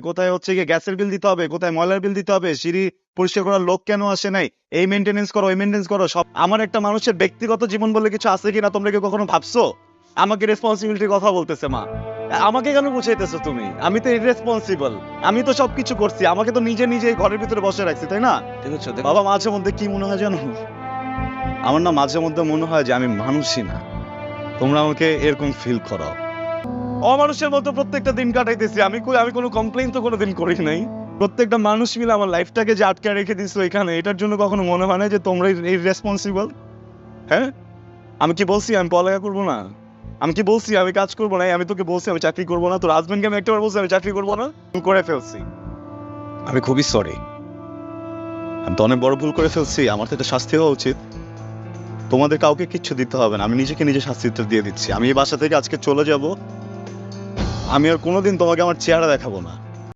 কোথায় হচ্ছে গিয়ে গ্যাসের বিল দিতে হবে কোথায় ময়লার বিল দিতে হবে সিঁড়ি পরিষ্কার করার লোক কেন আসে নাই এই মেনটেনেন্স করো ওই মেনটেন্স করো সব আমার একটা মানুষের ব্যক্তিগত জীবন বলে কিছু আছে কিনা তোমরা কি কখনো ভাবছ? আমাকে রেসপন্সিবিলিটির কথা বলতেছে মা। আমাকে কেন বুঝাইতেছো তুমি? আমি তো ইরেসপন্সিবল আমি তো সবকিছু করছি। আমাকে তো নিজে নিজে ঘরের ভিতরে বসে রাখছি তাই না? দেখেছ বাবা মাঝে মধ্যে কি মনে হয় জানো? আমার না মাঝে মধ্যে মনে হয় যে আমি মানুষই না। তোমরা আমাকে এরকম ফিল করাও। অমানুষের মতো প্রত্যেকটা দিন কাটাইতেছি। আমি আমি কোনো কমপ্লেইন তো কোনোদিন করি নাই। প্রত্যেকটা মানুষ মিলে আমার লাইফটাকে যে আটকে রেখে দিছো এখানে এটার জন্য কখনো মনে হয় না যে তোমরা এই রেসপন্সিবল হ্যাঁ? আমি কি বলছি? আমি পড়ালেখা করব না। আমি কি বলছি? আমি কাজ করব না? আমি তোকে বলছি, আমি চাকরি করব না। তোর হাজবেন্ডকে আমি একটাবার বলছি, আমি চাকরি করব না? আমি করে ফেলছি। আমি খুবই সরি আমি তো অনেক বড় ভুল করে ফেলছি। আমার তো এটা শাস্তি হওয়া উচিত। তোমাদের কাউকে কিচ্ছু দিতে হবে না। আমি নিজেকে নিজে শাস্তিটা দিয়ে দিচ্ছি। আমি এই বাসা থেকে আজকে চলে যাব। আমি আর কোনোদিন তোমাকে আমার চেহারা দেখাবো না।